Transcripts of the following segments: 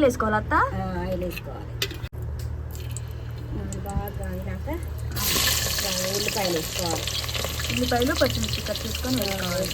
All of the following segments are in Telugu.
ఆయిల్ వేసుకోవాలి అత్త ఆయిల్ వేసుకోవాలి బాగా కాగినాక ఉల్లిపాయలు వేసుకోవాలి. ఉల్లిపాయలు పచ్చిమిర్చి కట్ చేసుకొని వేసుకోవాలి.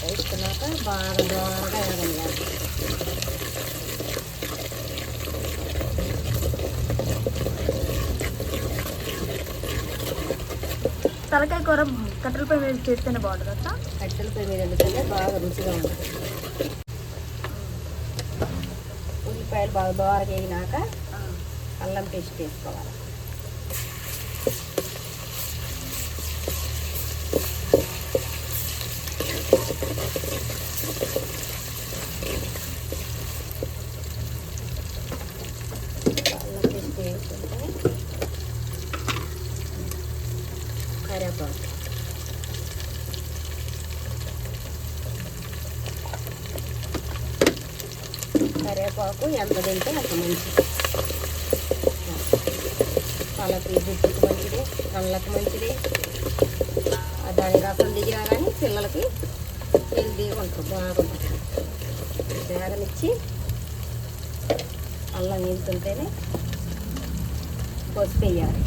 వేసుకున్నాక బాగా దోరగా వేగనియాలి తలకాయ కూర కట్టెల పొయ్యి మీద చేస్తేనే బాగుంటుంది అత్త కట్టెల పొయ్యి మీద వండుతుంటే బాగా రుచిగా ఉంటుంది. ఉల్లిపాయలు బాగా దోరగా వేగినాక అల్లం పేస్ట్ వేసుకోవాలి. కరివేపాకు ఎంత తింటే అంత మంచిది. వాళ్ళకి జుట్టుకు మంచిది కళ్ళకి మంచిది. దాని రసం దిగినా కానీ పిల్లలకి హెల్దీ ఉంటుంది బాగుంటుంది వేగనిచ్చి అల్లం వేస్తుంటేనే పసుపు వేయాలి.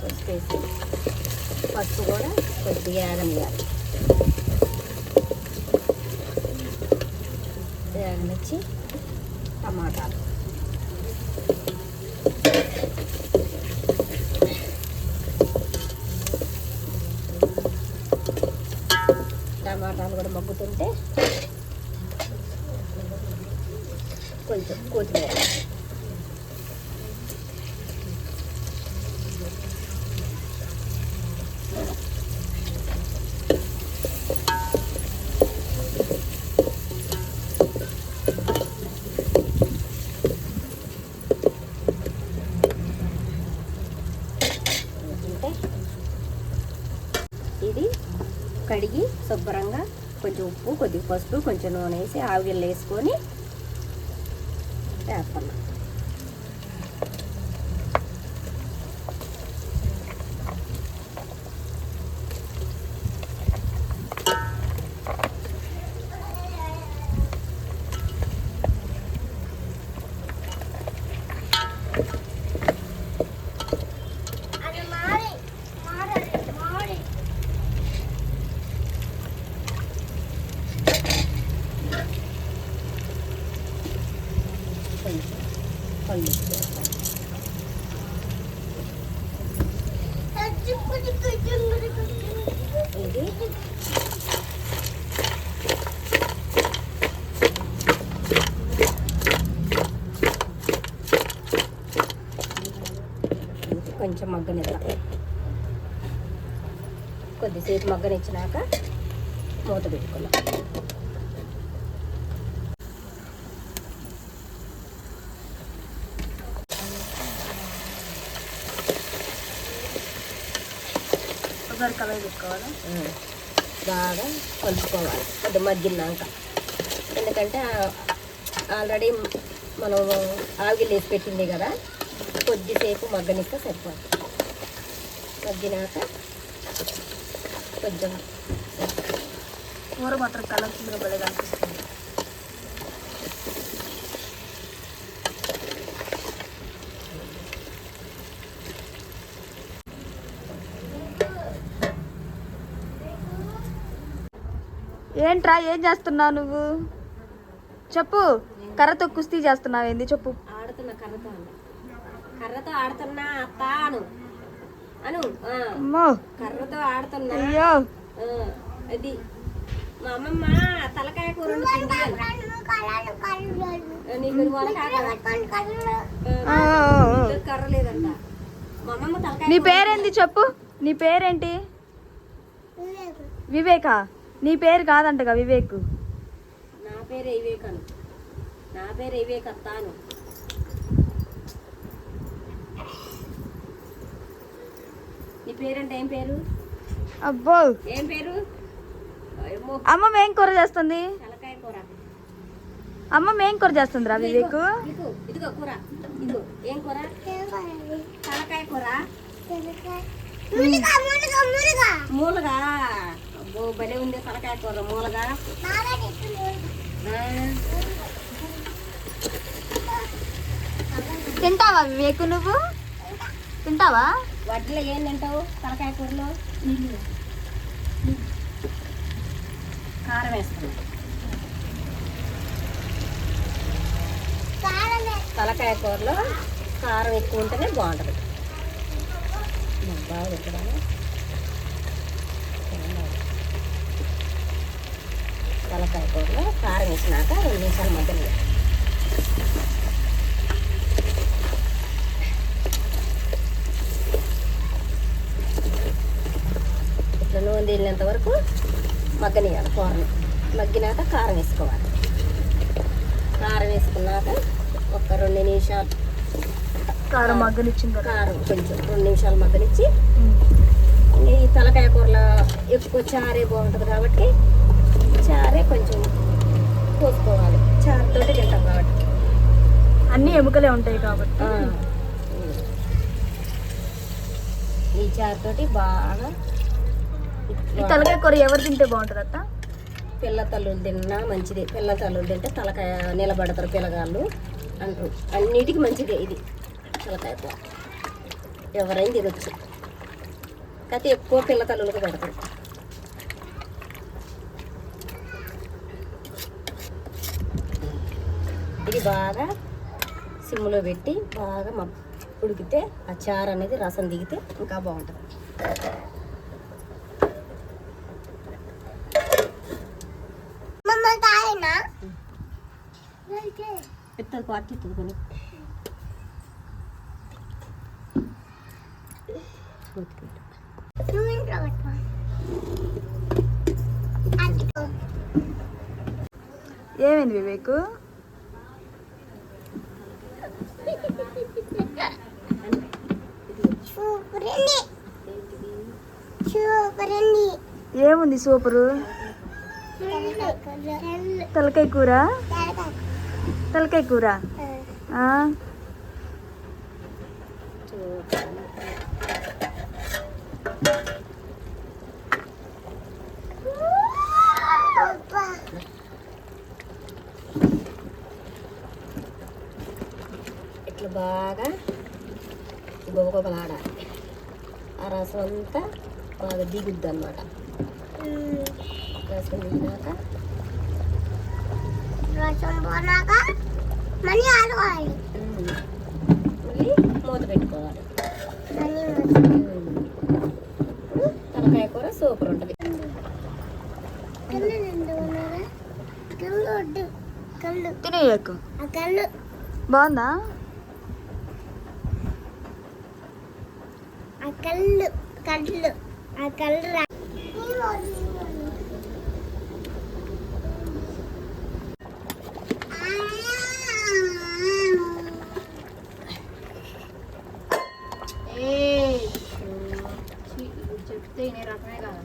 పసుపు వేసి పసుపు కూడా కొద్దిగా వేగనియాలి వచ్చి టమాటాలు. టమాటాలు కూడా మగ్గుతుంటే కొంచెం కొత్తిమీర వేసుకుంటే ఇది కడిగి శుభ్రంగా కొంచెం ఉప్పు కొద్దిగా పసుపు కొంచెం నూనె వేసి ఆవిరిలో వేసుకొని వేస్తాం కొంచెం కొంచెం మగ్గనిద్దాం. కొద్దిసేపు మగ్గనిచ్చినాక మూత పెట్టుకున్నాం కలర్ పెట్టుకోవాలి. బాగా కలుపుకోవాలి. కొద్ది మగ్గినాక. ఎందుకంటే ఆల్రెడీ మనం ఆవిరి వేసి పెట్టింది కదా కొద్దిసేపు మగ్గనిస్తే సరిపోతుంది. మగ్గినాక కొంచెం కూర మాత్రం కలర్ఫుల్గా భలే కనిపిస్తుంది ఏంట్రా ఏం చేస్తున్నావు నువ్వు? చెప్పు. కర్రతో కుస్తీ చేస్తున్నావు ఏంది? చెప్పు. ఆడుతున్న కర్రతో ఆడుతున్నా అత్త అను. అమ్మో. కర్రతో ఆడుతున్నా. అయ్యో. అది. మా అమ్మమ్మ తలకాయ కూర నీకు కర్ర లేదంట. మా అమ్మమ్మ తలకాయ నీ పేరేంది చెప్పు? నీ పేరేంటి? వివేకా. నీ పేరు కాదంటగా వివేక్. నా పేరు వివేకను. నా పేరు వివేక్ అత్తాను. నీ పేరంటే ఏం పేరు? అబ్బో. ఏం పేరు? ఏమో అమ్మమ్మ ఏం కూర చేస్తుంది? తలకాయ కూర. అమ్మమ్మ ఏం కూర చేస్తుందిరా వివేక్? ఇదిగో ఇదిగో కూర. ఇదిగో ఏం కూర? తలకాయ కూర. మూలగా. ఓ భలే ఉంది తలకాయ కూర మూలగా? తింటావా వివేకు నువ్వు? తింటావా? వడ్లో ఏం తింటావు తలకాయ కూరలో? కారం వేస్తున్నాం. తలకాయ కూరలో కారం ఎక్కువ ఉంటేనే బాగుంటుంది. బాగా తలకాయ కూరలో కారం వేసినాక రెండు నిమిషాలు మధ్యలో ఇట్లా నూనె తేలినంత వరకు మగ్గనియాలి కూరని. మగ్గినాక కారం వేసుకోవాలి. కారం వేసుకున్నాక ఒక రెండు నిమిషాలు కారం మగ్గనిచ్చిన తర్వాత. కారం కొంచెం రెండు నిమిషాలు మగ్గనిచ్చి ఈ తలకాయ కూరలో ఎక్కువ చారే బాగుంటుంది కాబట్టి చారే కొంచెం పోసుకోవాలి. చారుతోటి తింటాం కాబట్టి. అన్ని ఎముకలే ఉంటాయి కాబట్టి. ఈ చారుతోటి బాగా ఈ తలకాయ కూర ఎవరు తింటే బాగుంటుంది అత్త? పిల్ల తల్లులు తిన్నా మంచిది. పిల్ల తల్లులు తింటే తలకాయ నిలబడతారు పిల్లగాళ్ళు. అంటారు అన్నిటికీ మంచిదే ఇది. తలకాయ కూర. ఎవరైనా తినొచ్చు. కాకపోతే ఎక్కువ పిల్ల తల్లులకు పెడతారు. ఇది బాగా సిమ్లో పెట్టి బాగా ఉడికితే ఆ చారు అనేది రసం దిగితే ఇంకా బాగుంటుంది. ఎత్తది పాటు కొని. ఏమైంది వివేకు? ఏముంది సూపరు? తలకాయ కూర? తలకాయ కూర? ఆ, ఇట్లా బాగా గొబగొబలాడాలి ఆ రసం అంతా బాగా దిగుద్ది అనమాట రసం దిగినాక మనీ ఆడుకోవాలి ఉమ్, మళ్ళీ మూత పెట్టుకోవాలి. తలకాయ కూర సూపర్ ఉంటుంది. కళ్ళు రెండు ఉన్నారా కళ్ళు వద్దు కళ్ళు తినే వివేకు ఆ కళ్ళు బాగుందా ఆ కళ్ళు కళ్ళు ఆ కళ్ళు రా చెప్తే ఇనే రకమే కదా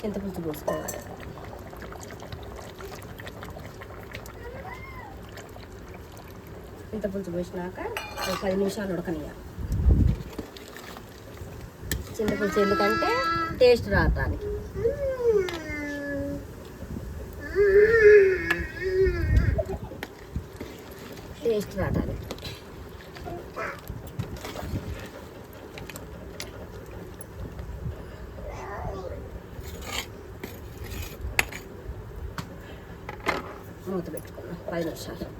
చింతపులుసు పోసుకోవాలి చింతపులుసు పోసినాక ఒక పది నిమిషాలు ఉడకనియాలి చింతపులుసు ఎందుకంటే టేస్ట్ రావటానికి. టేస్ట్ రావటానికి. మూత పెట్టుకున్నాం. పది నిమిషాలు.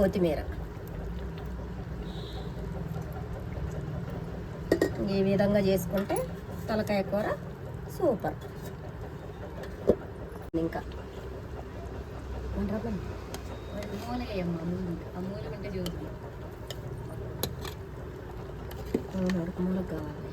కొత్తిమీర. ఈ విధంగా చేసుకుంటే తలకాయ కూర సూపర్. ఇంకా. మూలకు కావాలి.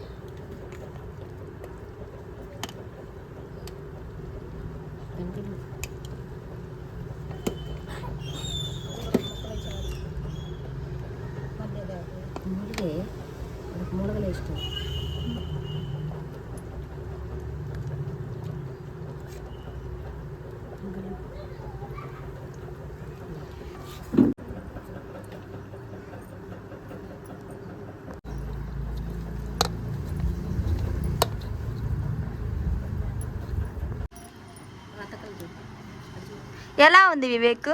ఎలా ఉంది వివేక్?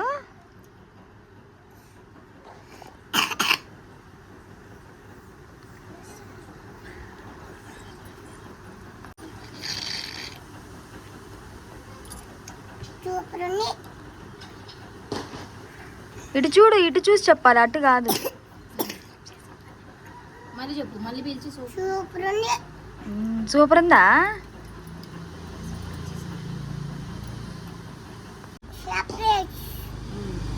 ఇటు చూడు ఇటు చూసి చెప్పాలి అటు కాదు. మళ్ళీ చెప్పు మళ్ళీ పిలిచి సూపర్ ఉంది మ్మ్, సూపర్ ఉందా సపరేట్